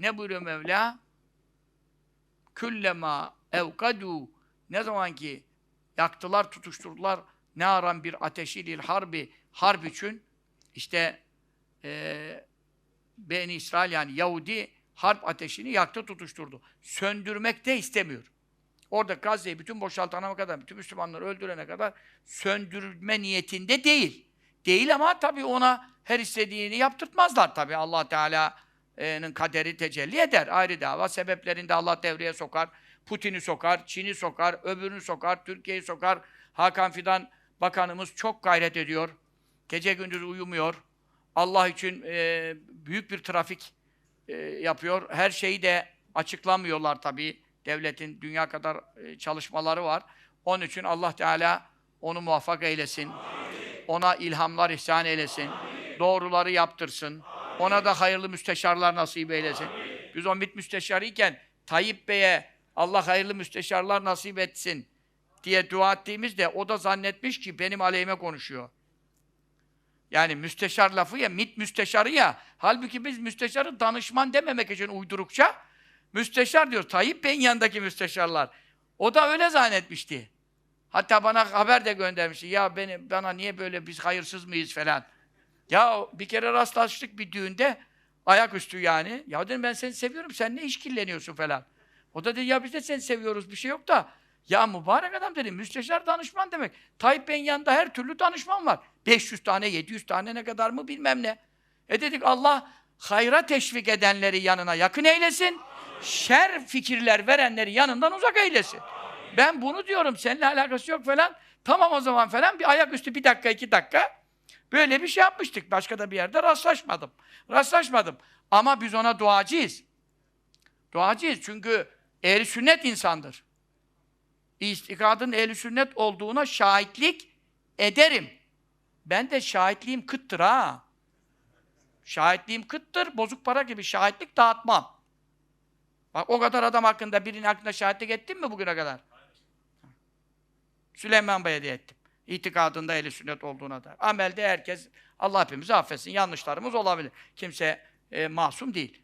Ne buyuruyor Mevla? Küllema evkadu ne zaman ki yaktılar, tutuşturdular ne aran bir ateşi lil harbi harp için işte eee Beni İsrail yani Yahudi harp ateşini yaktı, tutuşturdu. Söndürmek de istemiyor. Orada Gazze'yi bütün boşaltana kadar, bütün Müslümanları öldürene kadar söndürme niyetinde değil. Değil ama tabii ona her istediğini yaptırtmazlar tabii. Allah Teala'nın kaderi tecelli eder. Ayrı dava. Sebeplerinde Allah devreye sokar. Putin'i sokar, Çin'i sokar, öbürünü sokar, Türkiye'yi sokar. Hakan Fidan Bakanımız çok gayret ediyor. Gece gündüz uyumuyor. Allah için e, büyük bir trafik e, yapıyor. Her şeyi de açıklamıyorlar tabii. Devletin dünya kadar e, çalışmaları var. Onun için Allah Teala onu muvaffak eylesin. Ona ilhamlar ihsan eylesin. Doğruları yaptırsın. Ona da hayırlı müsteşarlar nasip eylesin. Biz o MİT müsteşarı iken Tayyip Bey'e Allah hayırlı müsteşarlar nasip etsin diye dua ettiğimizde o da zannetmiş ki benim aleyhime konuşuyor. Yani müsteşar lafı ya, MİT müsteşarı ya. Halbuki biz müsteşarı danışman dememek için uydurukça müsteşar diyor. Tayyip Bey'in yanındaki müsteşarlar. O da öyle zannetmişti. Hatta bana haber de göndermişti. Ya beni, bana niye böyle biz hayırsız mıyız falan. Ya bir kere rastlaştık bir düğünde. Ayaküstü yani. Ya dedim ben seni seviyorum. Sen ne işkilleniyorsun falan. O da dedi ya biz de seni seviyoruz. Bir şey yok da. Ya mübarek adam dedim. Müsteşar danışman demek. Tayyip Bey'in yanında her türlü danışman var. 500 tane, 700 tane ne kadar mı bilmem ne. E dedik Allah hayra teşvik edenleri yanına yakın eylesin. Şer fikirler verenleri yanından uzak eylesin. Ben bunu diyorum. Seninle alakası yok falan. Tamam o zaman falan. Bir ayaküstü bir dakika, iki dakika. Böyle bir şey yapmıştık. Başka da bir yerde rastlaşmadım. Rastlaşmadım. Ama biz ona duacıyız. Duacıyız. Çünkü ehli sünnet insandır. İstikadın ehli sünnet olduğuna şahitlik ederim. Ben de şahitliğim kıttır ha. Şahitliğim kıttır. Bozuk para gibi şahitlik dağıtmam. Bak o kadar adam hakkında birinin hakkında şahitlik ettim mi bugüne kadar? Süleyman Bey'e de ettim. İtikadında ehli sünnet olduğuna da. Amelde herkes Allah hepimizi affetsin. Yanlışlarımız olabilir. Kimse e, masum değil.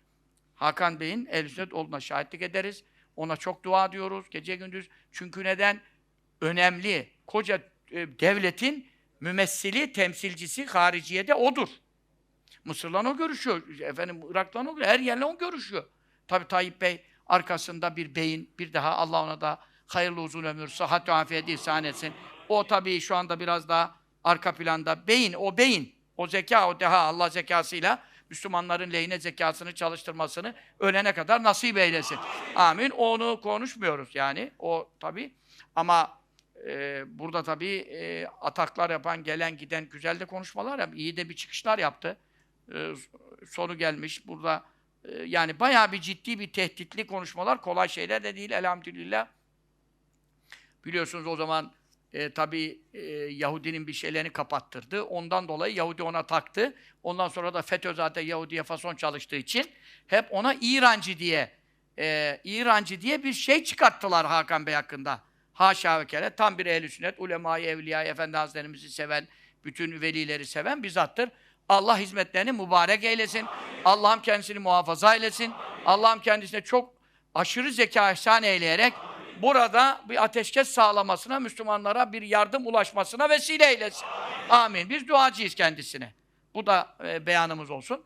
Hakan Bey'in ehli sünnet olduğuna şahitlik ederiz. Ona çok dua diyoruz gece gündüz. Çünkü neden? Önemli. Koca e, devletin mümessili, temsilcisi hariciyede odur. Mısır'la o görüşüyor. Efendim Irak'la o görüşüyor. Her yerle o görüşüyor. Tabi Tayyip Bey arkasında bir beyin, bir daha Allah ona da hayırlı uzun ömür, sıhhat ve afiyet ihsan etsin. O tabii şu anda biraz daha arka planda. Beyin, o beyin, o zeka, o deha Allah zekasıyla Müslümanların lehine zekasını çalıştırmasını ölene kadar nasip eylesin. Amin. Onu konuşmuyoruz yani. O tabii. Ama e, burada tabii e, ataklar yapan, gelen giden güzel de konuşmalar yap. iyi de bir çıkışlar yaptı. E, sonu gelmiş. Burada e, yani bayağı bir ciddi bir tehditli konuşmalar. Kolay şeyler de değil elhamdülillah. Biliyorsunuz o zaman e, tabii e, Yahudinin bir şeylerini kapattırdı. Ondan dolayı Yahudi ona taktı. Ondan sonra da FETÖ zaten Yahudi'ye fason çalıştığı için hep ona İrancı diye e, İrancı diye bir şey çıkarttılar Hakan Bey hakkında. Haşa ve kere tam bir ehl sünnet, ulemayı, evliyayı, efendi hazretlerimizi seven, bütün velileri seven bir zattır. Allah hizmetlerini mübarek eylesin. Allah'ım kendisini muhafaza eylesin. Allah'ım kendisine çok aşırı zeka ihsan eyleyerek burada bir ateşkes sağlamasına, Müslümanlara bir yardım ulaşmasına vesile eylesin. Amin. Biz duacıyız kendisine. Bu da e, beyanımız olsun.